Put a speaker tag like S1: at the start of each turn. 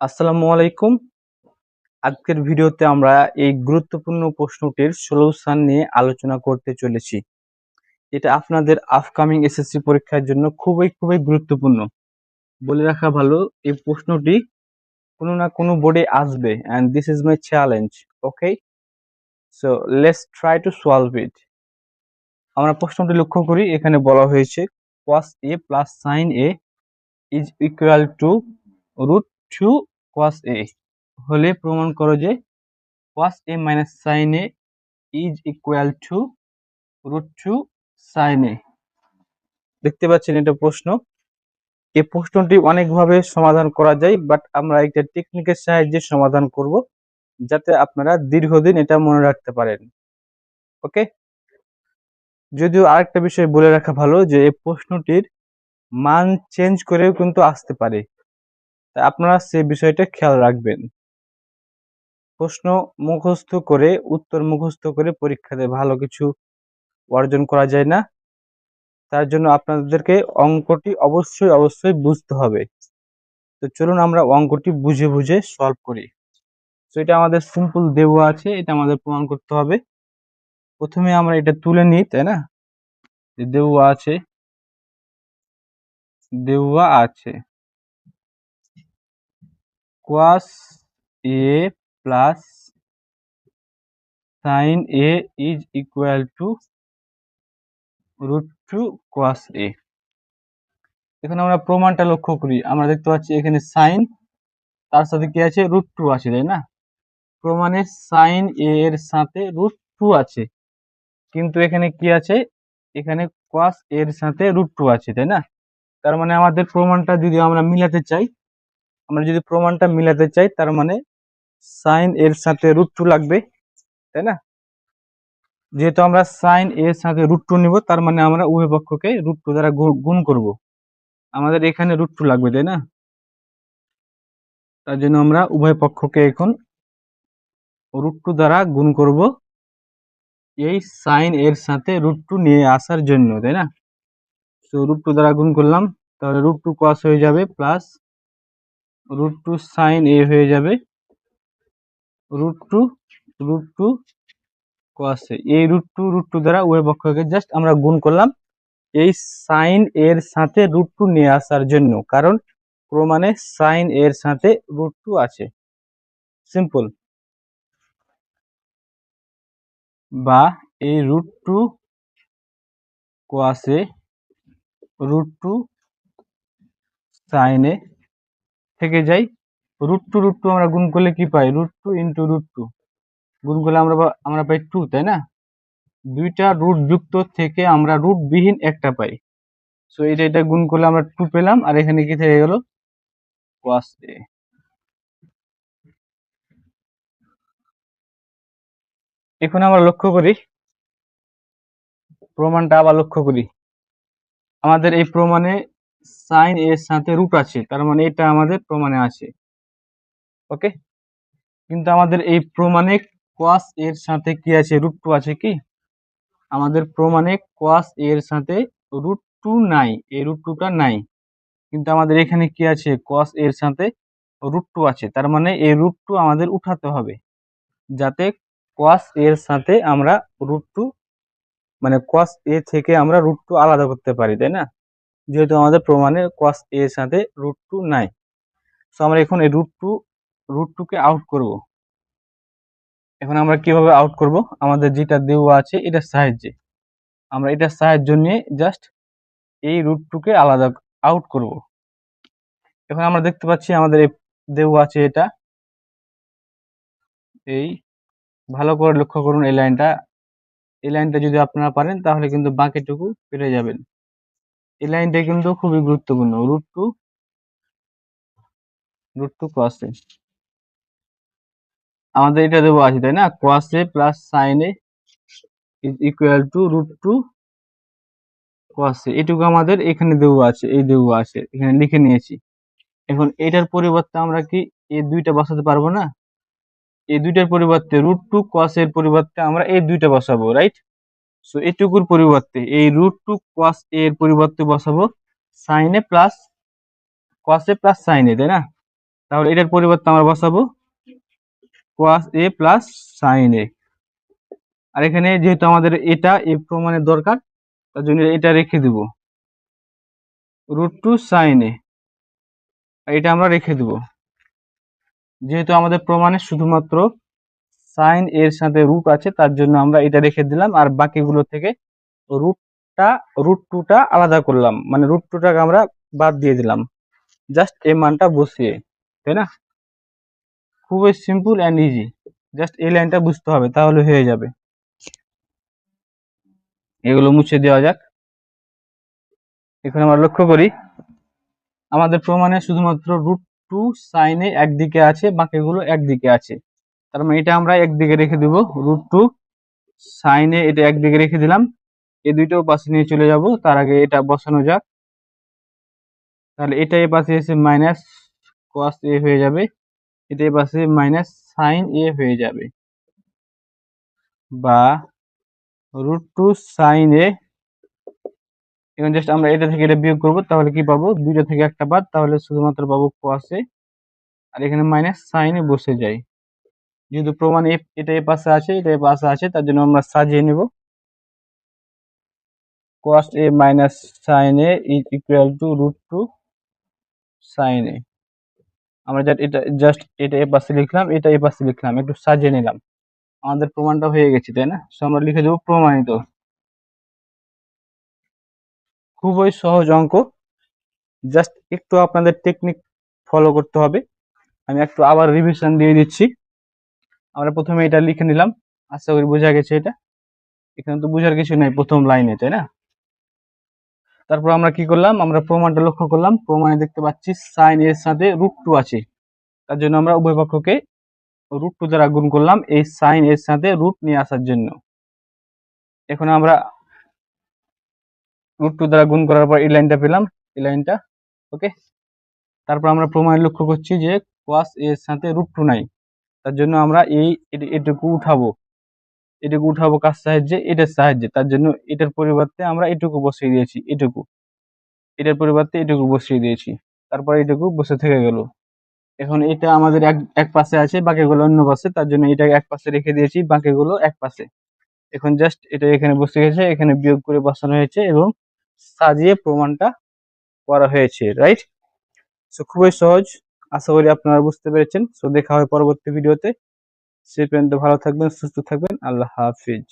S1: আসসালামু আলাইকুম। আজকের ভিডিওতে আমরা এই গুরুত্বপূর্ণ প্রশ্নটির সলিউশন নিয়ে আলোচনা করতে চলেছি। এটা আপনাদের আপকামিং এসএসসি পরীক্ষার জন্য খুবই খুবই গুরুত্বপূর্ণ। বলে রাখা ভালো, এই প্রশ্নটি কোনো না কোনো বোর্ডে আসবে and this is my challenge okay so let's try to solve it আমরা প্রশ্নটি লক্ষ্য করি, এখানে বলা হয়েছে, cos A plus sine A is equal to root two cos A হলে প্রমাণ করো যে cos a minus sin a is equal to root two sin a দেখতে পাচ্ছেন এটা প্রশ্ন। এই প্রশ্নটি অনেকভাবে সমাধান করা যায় বাট আমরা একটা টেকনিকের সাহায্যে সমাধান করব, যাতে আপনারা দীর্ঘদিন এটা মনে রাখতে পারেন। ওকে? যদিও আরেকটা বিষয় বলে রাখা ভালো যে এই প্রশ্নটির মান চেঞ্জ করেও কিন্তু আসতে পারে। তাই আপনারা সে বিষয়টা খেয়াল রাখবেন। প্রশ্ন মুখস্থ করে, উত্তর মুখস্থ করে পরীক্ষাতে ভালো কিছু অর্জন করা যায় না। তার জন্য আপনাদেরকে অঙ্কটি অবশ্যই অবশ্যই বুঝতে হবে। তো চলুন আমরা অঙ্কটি বুঝে বুঝে সলভ করি। তো এটা আমাদের সিম্পল দেওয়া আছে, এটা আমাদের প্রমাণ করতে হবে। প্রথমে আমরা এটা তুলে নিই, তাই না? দেওয়া আছে দেওয়া আছে। Cos a plus sin a is equal to root 2 cos a. এখানে আমরা প্রমাণটা লক্ষ্য করি। আমরা দেখতে পাচ্ছি এখানে সাইন তার সাথে কি আছে? রুট টু আছে, তাই না? প্রমাণে সাইন এ এর সাথে রুট টু আছে। কিন্তু এখানে কি আছে? এখানে cos এর সাথে রুট টু আছে, তাই না? তার মানে আমাদের প্রমাণটা যদি আমরা মিলাতে চাই আমরা যদি প্রমাণটা মিলাতে চাই, তার মানে সাইন এর সাথে রুট টু লাগবে, তাই না? যেহেতু আমরা সাইন এর সাথে রুট টু নিব, তার মানে আমরা উভয় পক্ষকে রুট টু দ্বারা গুণ করব। আমাদের এখানে রুট টু লাগবে, তাই না? তার জন্য আমরা উভয় পক্ষকে এখন রুট টু দ্বারা গুণ করব এই সাইন এর সাথে রুট টু নিয়ে আসার জন্য, তাই না? তো রুট টু দ্বারা গুণ করলাম, তাহলে রুট টু কস হয়ে যাবে plus root two sine A হয়ে যাবে। Root two root two cos এই রুট টু রুট টু দ্বারা উভয় পক্ষকে জাস্ট আমরা গুণ করলাম। এই সাইন এর সাথে রুট টু নিয়ে আসার জন্য, কারণ প্রমাণে সাইন এর সাথে রুট টু আছে। সিম্পল বা এই রুট টু কোয়াসে রুট টু সাইনে থেকে যাই রুট টু রুট টু আমরা গুণ করলে কি পাই? Root two into root two গুণ করলে আমরা আমরা পাই টু তাই না? দুইটা রুট যুক্ত থেকে আমরা রুট বিহীন একটা পাই। সো এটা এটা গুণ করলে আমরা টু পেলাম, আর এখানে কি থেকে গেল? কোয়াস এ এখন আমরা লক্ষ্য করি, প্রমাণটা আবার লক্ষ্য করি। আমাদের এই প্রমাণে সাইন এর সাথে রুট আছে, তার মানে এটা আমাদের প্রমাণে আছে। ওকে? কিন্তু আমাদের এই প্রমাণে কোয়াস এর সাথে কি আছে? রুট টু আছে কি? আমাদের প্রমাণে কোয়াস এর সাথে রুট টু নাই, এই রুট টুটা নাই। কিন্তু আমাদের এখানে কি আছে? কোয়াস এর সাথে রুট টু আছে, তার মানে এই রুট টু আমাদের উঠাতে হবে। যাতে কোয়াস এর সাথে আমরা রুট টু মানে কোয়াস এ থেকে আমরা রুট টু আলাদা করতে পারি, তাই না? যেহেতু আমাদের প্রমাণে কোয়াস এ এর সাথে রুট টু নাই। সো আমরা এখন এই রুট টু রুট টুকে আউট করব। এখন আমরা কীভাবে আউট করব? আমাদের যেটা দেওয়া আছে এটার সাহায্যে। আমরা এটার সাহায্য নিয়ে জাস্ট এই রুট টুকে আলাদা আউট করব। এখন আমরা দেখতে পাচ্ছি আমাদের দেওয়া আছে এটা। এই ভালো করে লক্ষ্য করুন এই লাইনটা। এই লাইনটা যদি আপনারা পারেন, তাহলে কিন্তু বাকিটুকু পেরে যাবেন। এই লাইনটা কিন্তু খুবই গুরুত্বপূর্ণ। Root two root two cross আমাদের এটা দেবো আছে, তাই না? Cross plus sine is equal to root two cross A এটুকু আমাদের এখানে দেবো আছে, এই দেবো আছে, এখানে লিখে নিয়েছি। এখন এটার পরিবর্তে আমরা কি এই দুইটা বসাতে পারব না? এই দুইটার পরিবর্তে রুট টু কস এর পরিবর্তে আমরা এই দুইটা বসাবো রাইট সো এটুকুর পরিবর্তে, এই রুট টু কস এ এর পরিবর্তে বসাবো। সাইনে প্লাস কস এ প্লাস সাইনে তাই না? তাহলে এটার পরিবর্তে আমরা বসাবো cos এ প্লাস a আর এখানে যেহেতু আমাদের এটা এ প্রমাণের দরকার, তার জন্য এটা রেখে দিব। রুট টু সাইন এটা আমরা রেখে দিব। যেহেতু আমাদের প্রমাণে শুধুমাত্র সাইন এর সাথে রুট আছে, তার জন্য আমরা এটা রেখে দিলাম। আর বাকিগুলো থেকে রুটটা রুট টুটা আলাদা করলাম। মানে রুট টুটাকে আমরা বাদ দিয়ে দিলাম। জাস্ট এই মানটা বসিয়ে, তাই না? খুবই সিম্পল অ্যান্ড ইজি জাস্ট এই লাইনটা বুঝতে হবে, তাহলে হয়ে যাবে। এগুলো মুছে দেওয়া যাক। এখন আমরা লক্ষ্য করি, আমাদের প্রমাণে শুধুমাত্র রুট টু সাইনে একদিকে আছে, বাকিগুলো একদিকে আছে। তার মানে এটা আমরা একদিকে রেখে দিব রুট টু সাইনে এটা একদিকে রেখে দিলাম। এই দুইটাও পাশে নিয়ে চলে যাব, তার আগে এটা বসানো যাক। তাহলে এটা এই পাশে এসে মাইনাস কস এ হয়ে যাবে, এটা এই পাশে মাইনাস সাইন এ হয়ে যাবে। বা রুট টু সাইন এ এখন জাস্ট আমরা এটা থেকে এটা বিয়োগ করব, তাহলে কি পাবো? দুইটা থেকে একটা বাদ, তাহলে শুধুমাত্র পাবো এ আর এখানে মাইনাস সাইনে বসে যায়। যেহেতু প্রমাণ এ- এটা এ পাশে আছে, এটা এ পাশে আছে, তার জন্য আমরা সাজিয়ে নেব। cos a minus sine A is equal to root two sine A আমরা জাস্ট এটা জাস্ট এটা এ পাশে লিখলাম, এটা এ পাশে লিখলাম, একটু সাজিয়ে নিলাম। আমাদের প্রমাণটা হয়ে গেছে, তাই না? সো আমরা লিখে দেবো প্রমাণিত। খুবই সহজ অঙ্ক। জাস্ট একটু আপনাদের টেকনিক ফলো করতে হবে। আমি একটু আবার রিভিশন দিয়ে দিচ্ছি। আমরা প্রথমে এটা লিখে নিলাম। আশা করি বোঝা গেছে এটা। এখানে তো বোঝার কিছু নাই প্রথম লাইনে, তাই না? তারপর আমরা কি করলাম? আমরা প্রমাণটা লক্ষ্য করলাম। প্রমাণে দেখতে পাচ্ছি সাইন এর সাথে রুট টু আছে। তার জন্য আমরা উভয় পক্ষকে রুট টু দ্বারা গুণ করলাম এই সাইন এর সাথে রুট নিয়ে আসার জন্য। এখন আমরা রুট টু দ্বারা গুণ করার পর এই লাইনটা পেলাম। এই লাইনটা ওকে তারপর আমরা প্রমাণে লক্ষ্য করছি যে cos এর সাথে রুট টু নাই। তার জন্য আমরা এই এটুকু উঠাবো। এটুকু উঠাবো কার সাহায্যে? এটার সাহায্যে। তার জন্য এটার পরিবর্তে আমরা এটুকু বসিয়ে দিয়েছি, এটুকু। এটার পরিবর্তে এটুকু বসিয়ে দিয়েছি। তারপর এটুকু বসে থেকে গেল। এখন এটা আমাদের এক এক পাশে আছে, বাকিগুলো অন্য পাশে। তার জন্য এটা এক পাশে রেখে দিয়েছি, বাকিগুলো এক পাশে। এখন জাস্ট এটা এখানে বসে গেছে, এখানে বিয়োগ করে বসানো হয়েছে এবং সাজিয়ে প্রমাণটা করা হয়েছে রাইট সো খুবই সহজ। আশা করি আপনারা বুঝতে পেরেছেন। সো দেখা হয় পরবর্তী ভিডিওতে। সে পর্যন্ত ভালো থাকবেন, সুস্থ থাকবেন। আল্লাহ হাফিজ।